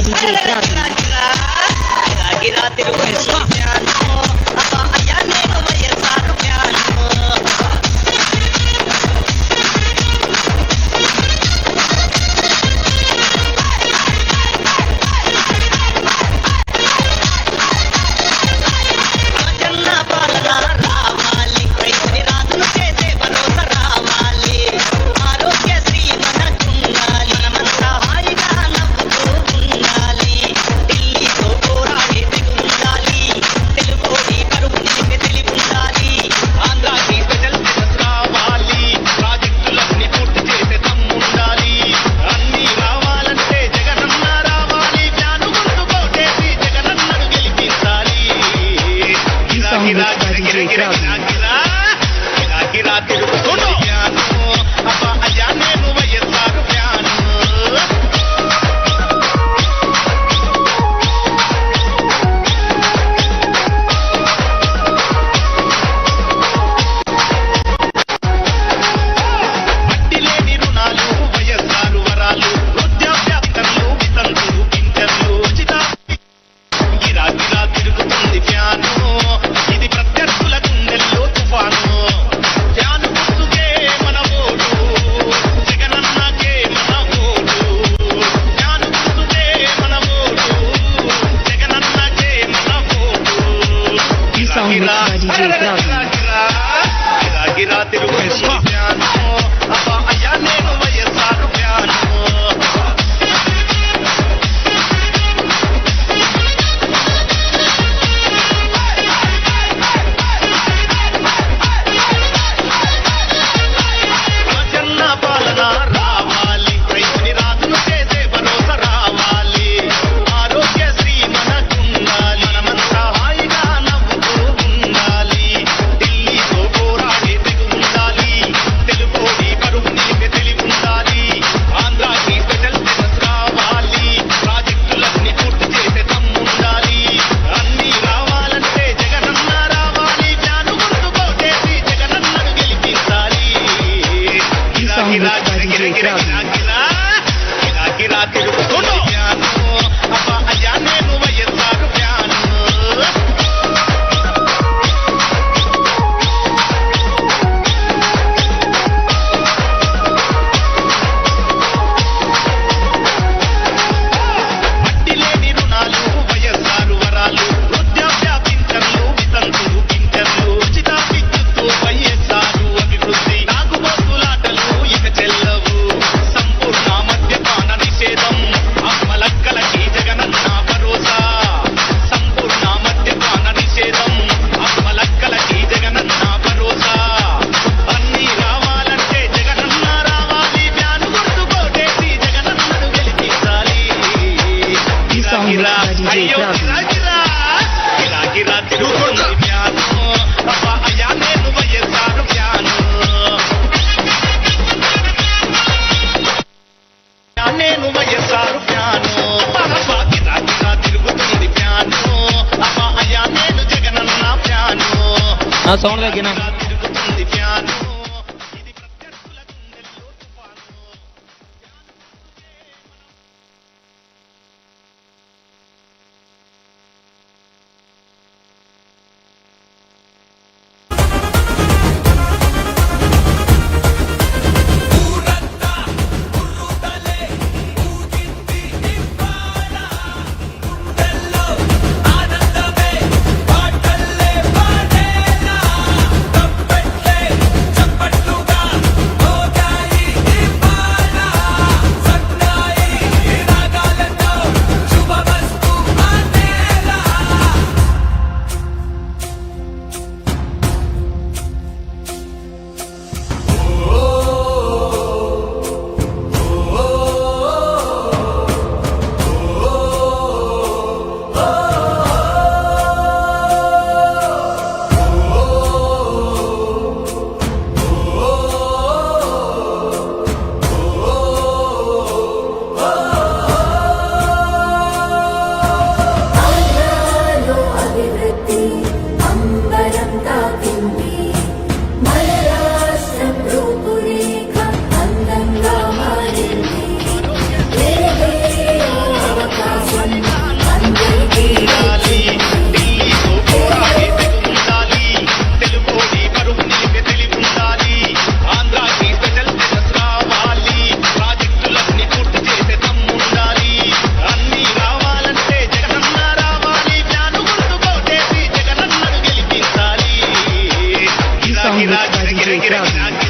DJ Gagi. Lagi natin ang question yan. అంతా తిరుగుతుండు అయ్యా నేను వైఎస్ఆర్ ఫ్యాను తిరుగుతుంది ఫ్యాను. సౌండ్ తగ్గినా Get County.